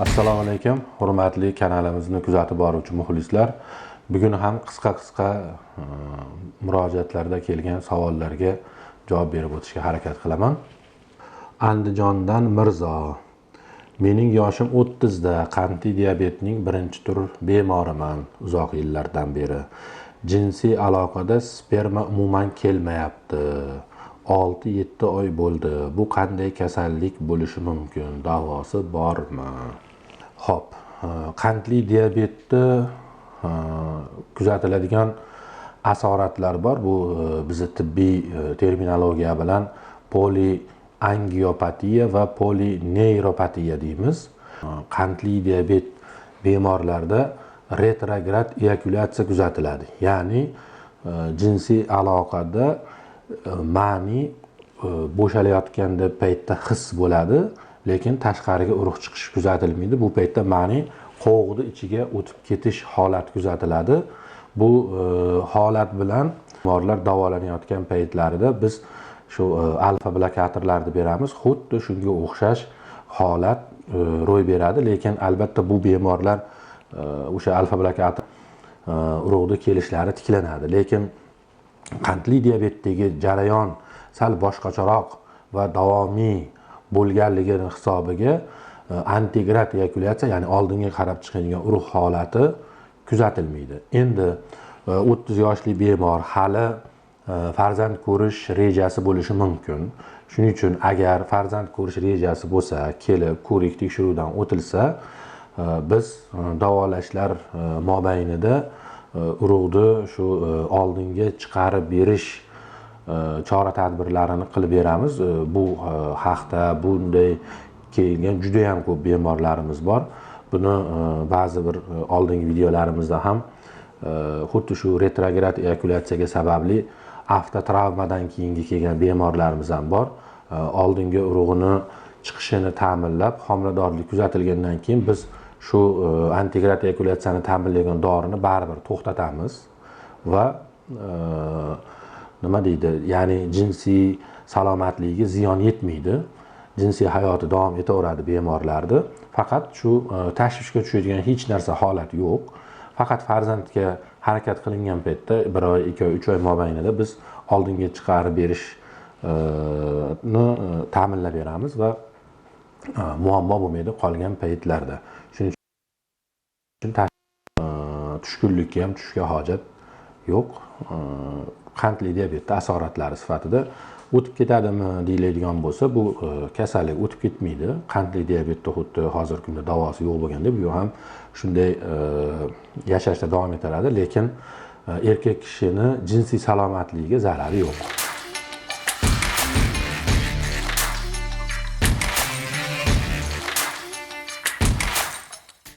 assalomu alaykum hurmatli kanalimizni kuzatib boruvchi muxlislar. Bugun ham qisqa qisqa e, murojaatlarda kelgan savollarga javob berib o'tishga harakat qilaman. Andijondan mirzo mening yoshim o'ttizda qandli diabetning birinchi tur bemoriman uzoq yillardan beri. Jinsiy aloqada sperma umuman kelmayapti. Olti yetti oy bo'ldi. Bu qanday kasallik bo'lishi mumkin? davosi bormi? Ho'p e, qandli diabetni e, kuzatiladigan asoratlar bor. Bu e, bizni tibbiy terminologiya bilan poliangiopatiya va polineyropatiya deymiz. Qandli diabet bemorlarda retrograd eyakulyatsiya kuzatiladi. Ya'ni jinsiy aloqada ma'ni bo'shalayotganda paytda his bo'ladi. Lekin tashqariga urug' chiqish kuzatilmaydi. Bu paytda ma'ni qovoqni ichiga o'tib ketish holati kuzatiladi. Bu e, holat bilan bemorlar davolanayotgan paytlarida biz shu e, alfa blokatorlarni beramiz. Xuddi shunga o'xshash holat e, ro'y beradi. Lekin albatta bu bemorlar e, o'sha alfa blokator e, urug'ni kelishlari tiklanadi. Lekin qandli diabetdagi jarayon sal boshqacharoq va davomiy bo'lganligini hisobiga e, antigrat antigrad ya'ni oldinga qarab chiqadigan urug' holati kuzatilmaydi. Endi e, o'ttiz yoshli bemor hali e, farzand ko'rish rejasi bo'lishi mumkin. Shuning uchun agar farzand ko'rish rejasi bo'lsa kelib ko'rik tekshiruvdan o'tilsa e, biz davolashlar mobaynida urug'ni shu oldinga chiqarib berish Э, chora tadbirlarini qilib beramiz. Э, bu э, haqda bunday kelgan juda yam ko'p bemorlarimiz bor. Buni ba'zi bir e, oldingi videolarimizda ham e, xuddi shu retrograd eyakulyatsiyaga sababli avtotravmadan keyingi kelgan bemorlarimiz ham bor. E, oldingi urug'ini chiqishini ta'minlab homiladorlik kuzatilgandan keyin biz shu antigrad eyakulyatsiyani ta'minlagan dorini baribir to'xtatamiz va nima deydi? Ya'ni jinsiy salomatligiga ziyon yetmaydi. Jinsiy hayoti davom etaveradi bemorlarni faqat shu e, tashvishga tushadigan hech narsa holat yo'q. Faqat farzandga harakat qilingan paytda bir oy ikki oy uch oy mobaynida biz oldinga chiqarib berishni e, e, ta'minlab beramiz va muammo bo'lmaydi qolgan paytlarda. Shuning uchun tushkunlikka ham tushishga hojat yo'q. Qandli diabetni asoratlari sifatida o'tib ketadimi deyiladigan bo'lsa bu e, kasallik o'tib ketmaydi. Qandli diabetni xuddi hozirgi kunda davosi yo'q bo'lganda bu ham shunday e, yashashda davom etaveradi lekin e, erkak kishini jinsiy salomatligiga zarari yo'q.